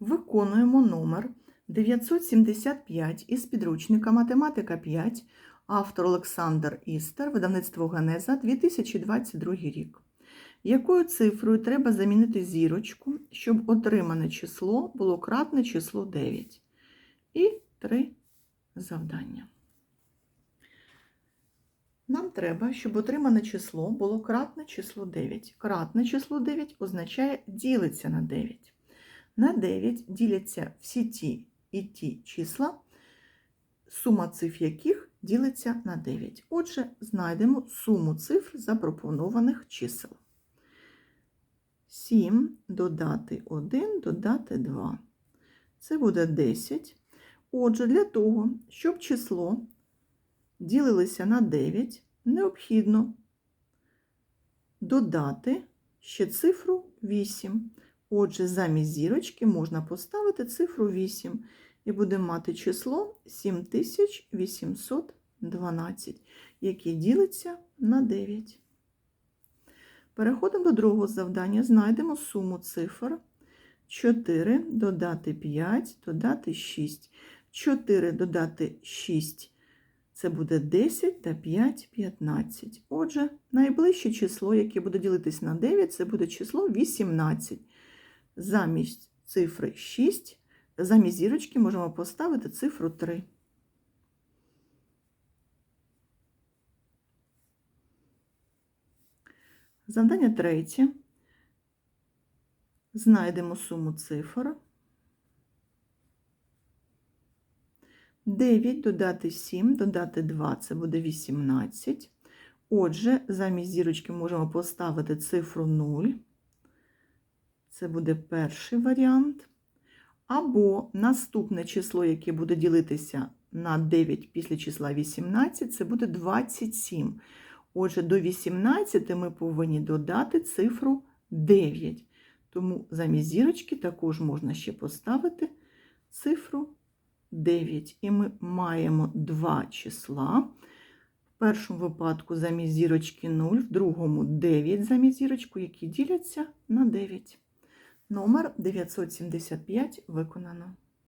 Виконуємо номер 975 із підручника Математика 5, автор Олександр Істер, видавництво Генеза, 2022 рік. Якою цифрою треба замінити зірочку, щоб отримане число було кратне число 9? І три завдання. Нам треба, щоб отримане число було кратне число 9. Кратне число 9 означає ділиться на 9. На 9 діляться всі ті і ті числа, сума цифр яких ділиться на 9. Отже, знайдемо суму цифр запропонованих чисел. 7 додати 1, додати 2. Це буде 10. Отже, для того, щоб число ділилося на 9, необхідно додати ще цифру 8. Отже, замість зірочки можна поставити цифру 8 і будемо мати число 7812, яке ділиться на 9. Переходимо до другого завдання. Знайдемо суму цифр 4 додати 5, додати 6. 4 додати 6 це буде 10 та 5 15. Отже, найближче число, яке буде ділитись на 9, це буде число 18. Замість цифри 6, замість зірочки можемо поставити цифру 3. Завдання третє. Знайдемо суму цифр. 9 додати 7, додати 2 це буде 18. Отже, замість зірочки можемо поставити цифру 0. Це буде перший варіант. Або наступне число, яке буде ділитися на 9 після числа 18, це буде 27. Отже, до 18 ми повинні додати цифру 9. Тому замість зірочки також можна ще поставити цифру 9. І ми маємо два числа. В першому випадку замість зірочки 0, в другому 9 замість зірочку, які діляться на 9. Номер 975 виконано.